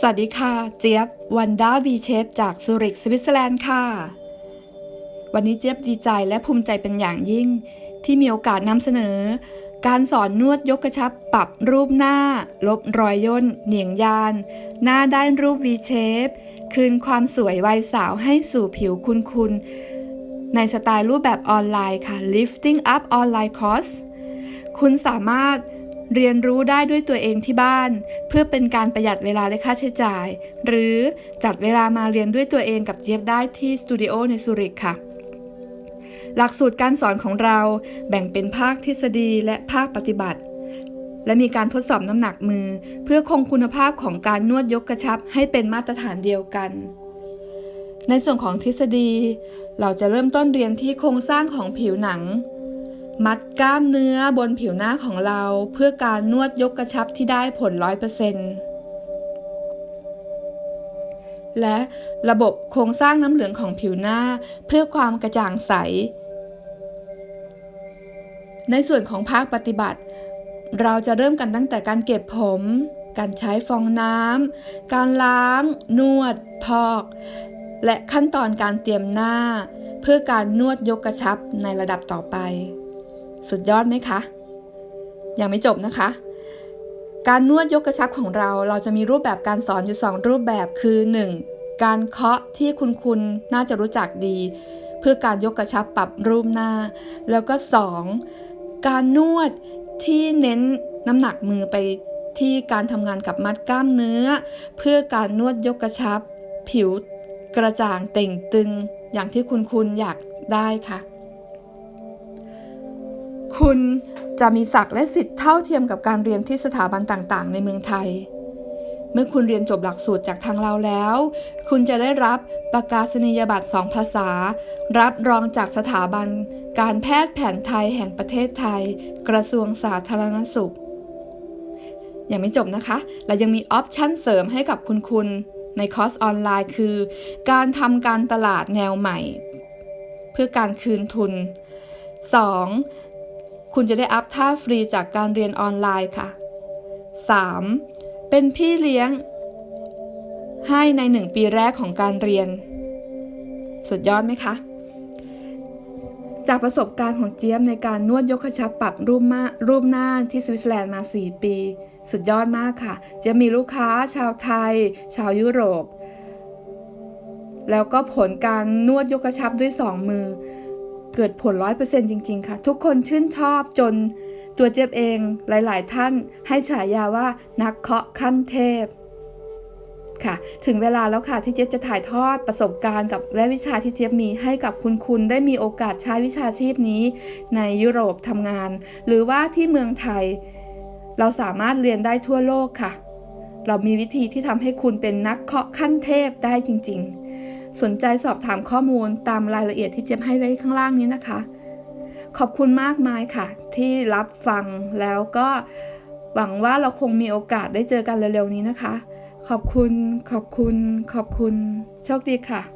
สวัสดีค่ะ เจี๊ยบวันด้าวีเชฟจากซูริกสวิตเซอร์แลนด์ค่ะ วันนี้เจี๊ยบดีใจและภูมิใจเป็นอย่างยิ่ง ที่มีโอกาสนำเสนอ การสอนนวดยกกระชับปรับรูปหน้า ลบรอยย่น เหนียงยาน หน้าด้านรูป V shape คืนความสวยวัยสาวให้สู่ผิวคุณคุณในสไตล์รูปแบบออนไลน์ค่ะ lifting up online course คุณสามารถ เรียนรู้ได้ด้วยตัวเองที่บ้าน เพื่อเป็นการประหยัดเวลาและค่าใช้จ่าย หรือจัดเวลามาเรียนด้วยตัวเองกับเจี๊ยบได้ที่สตูดิโอในซูริกค่ะ หลักสูตรการสอนของเราแบ่งเป็นภาคทฤษฎีและภาคปฏิบัติ และมีการทดสอบน้ำหนักมือ เพื่อคงคุณภาพของการนวดยกกระชับให้เป็นมาตรฐานเดียวกันในส่วนของทฤษฎี เราจะเริ่มต้นเรียนที่โครงสร้างของผิวหนัง มัดกล้ามเนื้อบนผิวหน้าของเราเพื่อการนวดยกกระชับที่ได้ผล 100%และระบบโครงสร้างน้ำเหลืองของผิวหน้าเพื่อความกระจ่างใส ในส่วนของภาคปฏิบัติ เราจะเริ่มกันตั้งแต่การเก็บผม การใช้ฟองน้ำ การล้าง นวด พอก และขั้นตอนการเตรียมหน้า เพื่อการนวดยกกระชับในระดับต่อไป สุดยอดไหมคะ ยังไม่จบนะคะ การนวดยกกระชับของเราเราจะมีรูปแบบการสอนอยู่ 2 รูปแบบคือ 1. การเคาะที่คุณคุณน่าจะรู้จักดี เพื่อการยกกระชับปรับรูปหน้า แล้วก็ 2. การนวดที่เน้นน้ำหนักมือไปที่การทำงานกับมัดกล้ามเนื้อ เพื่อการนวดยกกระชับ ผิวกระจ่างเต่งตึง อย่างที่คุณคุณอยากได้ค่ะ คุณจะมีศักดิ์และสิทธิ์เท่าเทียมกับการเรียนที่สถาบันต่างๆ ในเมืองไทย เมื่อคุณเรียนจบหลักสูตรจากทางเราแล้ว คุณจะได้รับประกาศนียบัตร2ภาษา รับรองจากสถาบัน การแพทย์แผนไทยแห่งประเทศไทย กระทรวงสาธารณสุข ยังไม่จบนะคะ เรายังมีออปชั่นเสริมให้กับคุณคุณในคอร์สออนไลน์คือ การทำการตลาดแนวใหม่ เพื่อการคืนทุน 2. คุณจะได้อัพท่าฟรีจากการเรียนออนไลน์ค่ะ 3. เป็นพี่เลี้ยง ให้ใน 1 ปีแรกของการเรียน สุดยอดไหมคะ จากประสบการณ์ของเจี๊ยบในการนวดยกกระชับปรับรูปมารูปหน้าที่สวิตเซอร์แลนด์มา 4 ปี สุดยอดมากค่ะ จะมีลูกค้าชาวไทย ชาวยุโรป แล้วก็ผลการนวดยกกระชับด้วย 2 มือ เกิดผล100%จริง ๆ ค่ะ ทุกคนชื่นชอบจนตัวเจี๊ยบเองหลาย ๆ ท่านให้ฉายาว่านักเคาะขั้นเทพค่ะ ถึงเวลาแล้วค่ะที่เจี๊ยบจะถ่ายทอดประสบการณ์กับและวิชาที่เจี๊ยบมีให้กับคุณคุณได้มีโอกาสใช้วิชาชีพนี้ ในยุโรปทำงาน หรือว่าที่เมืองไทย เราสามารถเรียนได้ทั่วโลกค่ะ เรามีวิธีที่ทำให้คุณเป็นนักเคาะขั้นเทพได้จริง ๆ สนใจสอบถามข้อมูลตามรายละเอียดที่เจี๊ยบให้ไว้ข้างล่างนี้นะคะ ขอบคุณมากมายค่ะ ที่รับฟังแล้วก็หวังว่าเราคงมีโอกาสได้เจอกันเร็วๆนี้นะคะ ขอบคุณ ขอบคุณ ขอบคุณ โชคดีค่ะ